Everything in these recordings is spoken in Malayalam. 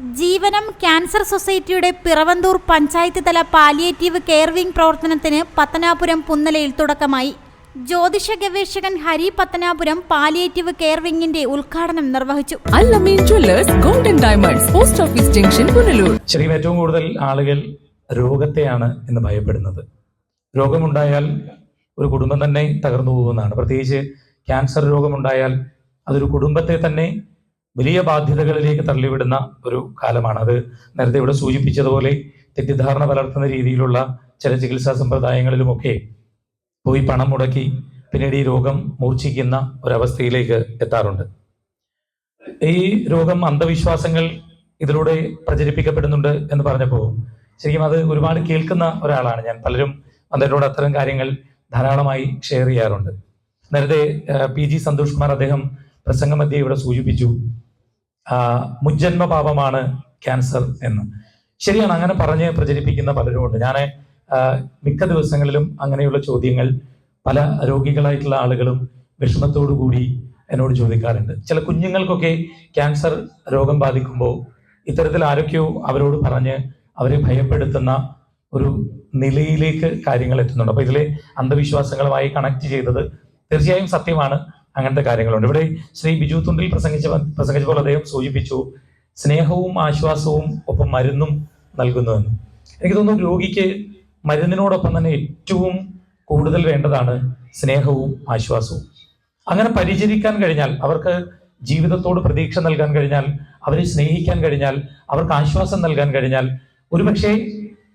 ജീവനം ക്യാൻസർ സൊസൈറ്റിയുടെ പിറവന്തൂർ പഞ്ചായത്ത് തല പാലിയേറ്റീവ് കെയർ വിംഗ് പ്രവർത്തനത്തിന് പത്തനാപുരം പുന്നലയിൽ തുടക്കമായി. ജ്യോതിഷ ഗവേഷകൻ ഹരി പത്തനാപുരം പാലിയേറ്റീവ് കെയർ വിംഗിന്റെ ഉദ്ഘാടനം നിർവഹിച്ചു. Golden diamonds post office junction Punalur. ശരിക്കും ഏറ്റവും കൂടുതൽ ആളുകൾ രോഗത്തെയാണ് ഇന്ന് ഭയപ്പെടുന്നത്. രോഗമുണ്ടായാൽ ഒരു കുടുംബം തന്നെ തകർന്നു പോകുന്നതാണ്. പ്രത്യേകിച്ച് ക്യാൻസർ രോഗമുണ്ടായാൽ അതൊരു കുടുംബത്തെ തന്നെ വലിയ ബാധ്യതകളിലേക്ക് തള്ളിവിടുന്ന ഒരു കാലമാണ്. അത് നേരത്തെ ഇവിടെ സൂചിപ്പിച്ചതുപോലെ തെറ്റിദ്ധാരണ പലർത്തുന്ന രീതിയിലുള്ള ചില ചികിത്സാ സമ്പ്രദായങ്ങളിലുമൊക്കെ പോയി പണം മുടക്കി പിന്നീട് ഈ രോഗം മൂർച്ഛിക്കുന്ന ഒരവസ്ഥയിലേക്ക് എത്താറുണ്ട്. ഈ രോഗം അന്ധവിശ്വാസങ്ങൾ ഇതിലൂടെ പ്രചരിപ്പിക്കപ്പെടുന്നുണ്ട് എന്ന് പറഞ്ഞപ്പോൾ ശരിക്കും അത് ഒരുപാട് കേൾക്കുന്ന ഒരാളാണ് ഞാൻ. പലരും അന്തരോട് അത്തരം കാര്യങ്ങൾ ധാരാളമായി ഷെയർ ചെയ്യാറുണ്ട്. നേരത്തെ പി ജി സന്തോഷ് കുമാർ അദ്ദേഹം പ്രസംഗമധ്യേ ഇവിടെ സൂചിപ്പിച്ചു. മുജ്ജന്മ പാപമാണ് ക്യാൻസർ എന്ന്. ശരിയാണ് അങ്ങനെ പറഞ്ഞ് പ്രചരിപ്പിക്കുന്ന പലരും ഉണ്ട് ഞാൻ മിക്ക ദിവസങ്ങളിലും അങ്ങനെയുള്ള ചോദ്യങ്ങൾ പല രോഗികളായിട്ടുള്ള ആളുകളും വിഷമത്തോടു കൂടി എന്നോട് ചോദിക്കാറുണ്ട്. ചില കുഞ്ഞുങ്ങൾക്കൊക്കെ ക്യാൻസർ രോഗം ബാധിക്കുമ്പോൾ ഇത്തരത്തിൽ ആരൊക്കെയോ അവരോട് പറഞ്ഞ് അവരെ ഭയപ്പെടുത്തുന്ന ഒരു നിലയിലേക്ക് കാര്യങ്ങൾ എത്തുന്നുണ്ട്. അപ്പൊ ഇതിലെ അന്ധവിശ്വാസങ്ങളുമായി കണക്ട് ചെയ്തത് തീർച്ചയായും സത്യമാണ്. അങ്ങനത്തെ കാര്യങ്ങളുണ്ട്. ഇവിടെ ശ്രീ ബിജു തുണ്ടിൽ പ്രസംഗിച്ച പ്രസംഗിച്ചപ്പോൾ അദ്ദേഹം സൂചിപ്പിച്ചു സ്നേഹവും ആശ്വാസവും ഒപ്പം മരുന്നും നൽകുന്നുവെന്ന് എനിക്ക് തോന്നുന്നു രോഗിക്ക് മരുന്നിനോടൊപ്പം തന്നെ ഏറ്റവും കൂടുതൽ വേണ്ടതാണ് സ്നേഹവും ആശ്വാസവും. അങ്ങനെ പരിചരിക്കാൻ കഴിഞ്ഞാൽ അവർക്ക് ജീവിതത്തോട് പ്രതീക്ഷ നൽകാൻ കഴിഞ്ഞാൽ അവരെ സ്നേഹിക്കാൻ കഴിഞ്ഞാൽ അവർക്ക് ആശ്വാസം നൽകാൻ കഴിഞ്ഞാൽ ഒരുപക്ഷെ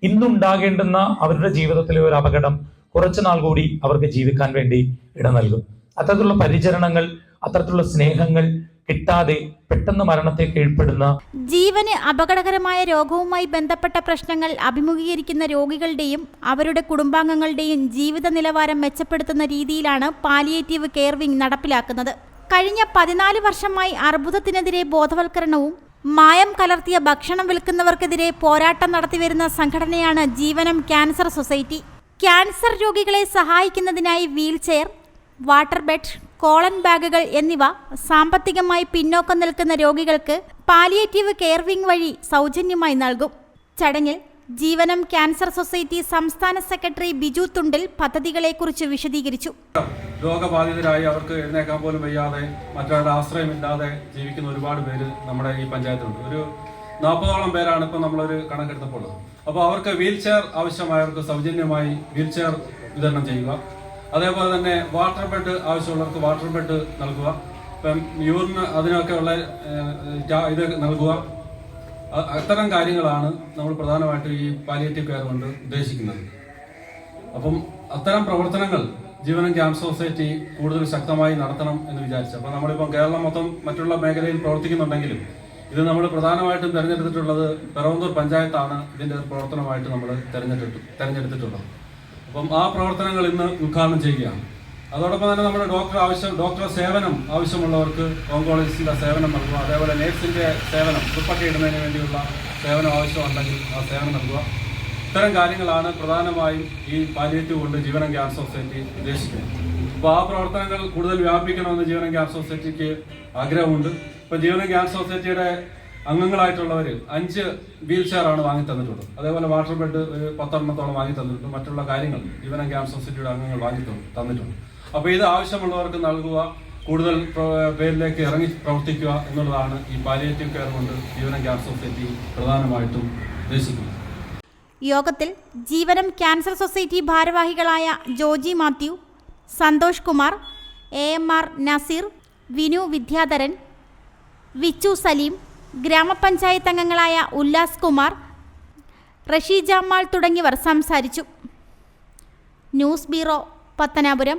ഇന്നുണ്ടാകേണ്ടുന്ന അവരുടെ ജീവിതത്തിലെ ഒരു അപകടം കുറച്ചു നാൾ കൂടി അവർക്ക് ജീവിക്കാൻ വേണ്ടി ഇട നൽകും. അത്തരത്തിലുള്ള പരിചരണങ്ങൾ അത്തരത്തിലുള്ള സ്നേഹങ്ങൾ കിട്ടാതെ പെട്ടെന്ന് മരണത്തെ കീഴ്പ്പെടുന്ന ജീവന് അപകടകരമായ രോഗവുമായി ബന്ധപ്പെട്ട പ്രശ്നങ്ങൾ അഭിമുഖീകരിക്കുന്ന രോഗികളുടെയും അവരുടെ കുടുംബാംഗങ്ങളുടെയും ജീവിത നിലവാരം മെച്ചപ്പെടുത്തുന്ന രീതിയിലാണ് പാലിയേറ്റീവ് കെയർ വിംഗ് നടപ്പിലാക്കുന്നത്. കഴിഞ്ഞ പതിനാല് വർഷമായി അർബുദത്തിനെതിരെ ബോധവൽക്കരണവും മായം കലർത്തിയ ഭക്ഷണം വിൽക്കുന്നവർക്കെതിരെ പോരാട്ടം നടത്തിവരുന്ന സംഘടനയാണ് ജീവനം ക്യാൻസർ സൊസൈറ്റി. ക്യാൻസർ രോഗികളെ സഹായിക്കുന്നതിനായി വീൽചെയർ വാട്ടർ ബെഡ് കോളൻ ബാഗുകൾ എന്നിവ സാമ്പത്തികമായി പിന്നോക്കം നിൽക്കുന്ന രോഗികൾക്ക് പാലിയേറ്റീവ് കെയർ വിംഗ് വഴി സൗജന്യമായി നൽകും. ചടങ്ങിൽ ജീവനം ക്യാൻസർ സൊസൈറ്റി സംസ്ഥാന സെക്രട്ടറി ബിജു തുണ്ടിൽ പദ്ധതികളെക്കുറിച്ച് വിശദീകരിച്ചു. രോഗബാധിതരായി അവർക്ക് എഴുന്നേക്കാൻ പോലും വയ്യാതെ മറ്റൊരാളുടെ ആശ്രയമില്ലാതെ ജീവിക്കുന്ന ഒരുപാട് പേര് നമ്മുടെ ഈ പഞ്ചായത്തിലുണ്ട്. ഒരു നാൽപ്പതോളം പേരാണ് ഇപ്പോൾ നമ്മളൊരു കണക്കെടുത്തപ്പോൾ അപ്പോൾ അവർക്ക് വീൽ ചെയർ ആവശ്യമായവർക്ക് സൗജന്യമായി വീൽ ചെയർ വിതരണം ചെയ്യുക. അതേപോലെ തന്നെ വാട്ടർ ബെഡ് ആവശ്യമുള്ളവർക്ക് വാട്ടർ ബെഡ് നൽകുക. ഇപ്പം യൂറിന് അതിനൊക്കെ ഉള്ള ഇത് നൽകുക. അത്തരം കാര്യങ്ങളാണ് നമ്മൾ പ്രധാനമായിട്ടും ഈ പാലിയേറ്റീവ് കെയർ കൊണ്ട് ഉദ്ദേശിക്കുന്നത്. അപ്പം അത്തരം പ്രവർത്തനങ്ങൾ ജീവനം ക്യാൻസർ സൊസൈറ്റി കൂടുതൽ ശക്തമായി നടത്തണം എന്ന് വിചാരിച്ചു. അപ്പം നമ്മളിപ്പം കേരളം മൊത്തം മറ്റുള്ള മേഖലയിൽ പ്രവർത്തിക്കുന്നുണ്ടെങ്കിലും ഇത് നമ്മൾ പ്രധാനമായിട്ടും തിരഞ്ഞെടുത്തിട്ടുള്ളത് പെറവന്തൂർ പഞ്ചായത്താണ് ഇതിന്റെ പ്രവർത്തനമായിട്ട് നമ്മൾ തിരഞ്ഞെടുത്തു തിരഞ്ഞെടുത്തിട്ടുള്ളത്. അപ്പം ആ പ്രവർത്തനങ്ങൾ ഇന്ന് ഉദ്ഘാടനം ചെയ്യുകയാണ്. അതോടൊപ്പം തന്നെ നമ്മുടെ ഡോക്ടർ ആവശ്യം ഡോക്ടർ സേവനം ആവശ്യമുള്ളവർക്ക് ഓങ്കോളജിസ്റ്റിന്റെ സേവനം നൽകുക അതേപോലെ നേഴ്സിന്റെ സേവനം ദുപ്പട്ട ഇടുന്നതിന് വേണ്ടിയുള്ള സേവനം ആവശ്യമുണ്ടെങ്കിൽ ആ സേവനം നൽകുക. ഇത്തരം കാര്യങ്ങളാണ് പ്രധാനമായും ഈ പാലിയേറ്റീവ് കൊണ്ട് ജീവനം ക്യാൻസർ സൊസൈറ്റി ഉദ്ദേശിക്കുന്നത്. അപ്പോൾ ആ പ്രവർത്തനങ്ങൾ കൂടുതൽ വ്യാപിപ്പിക്കണമെന്ന് ജീവനം ക്യാൻസർ സൊസൈറ്റിക്ക് ആഗ്രഹമുണ്ട്. ഇപ്പോൾ ജീവനം ക്യാൻസർ സൊസൈറ്റിയുടെ അംഗങ്ങളായിട്ടുള്ളവർ അഞ്ച് വീൽ ചെയറാണ് വാങ്ങി തന്നിട്ടുള്ളത്. അതേപോലെ വാട്ടർ ബെഡ് ഒരു പത്തെണ്ണത്തോളം വാങ്ങി തന്നിട്ടുണ്ട്. മറ്റുള്ള കാര്യങ്ങൾ ജീവനം ക്യാൻസർ സൊസൈറ്റിയുടെ അംഗങ്ങൾ വാങ്ങി തന്നിട്ടുണ്ട്. അപ്പോൾ ഇത് ആവശ്യമുള്ളവർക്ക് നൽകുക കൂടുതൽ പേരിലേക്ക് ഇറങ്ങി പ്രവർത്തിക്കുക എന്നുള്ളതാണ് ഈ പാലിയേറ്റീവ് കെയർ കൊണ്ട് ജീവനം ക്യാൻസർ സൊസൈറ്റി പ്രധാനമായിട്ടും ഉദ്ദേശിക്കുന്നത്. യോഗത്തിൽ ജീവനം ക്യാൻസർ സൊസൈറ്റി ഭാരവാഹികളായ Joji Mathew Santhosh Kumar A M R Naseer Vinu Vidyadharan Vichu Saleem ഗ്രാമപഞ്ചായത്ത് അംഗങ്ങളായ ഉല്ലാസ് കുമാർ റഷീജാമാൾ തുടങ്ങിയവർ സംസാരിച്ചു. News bureau Pathanapuram.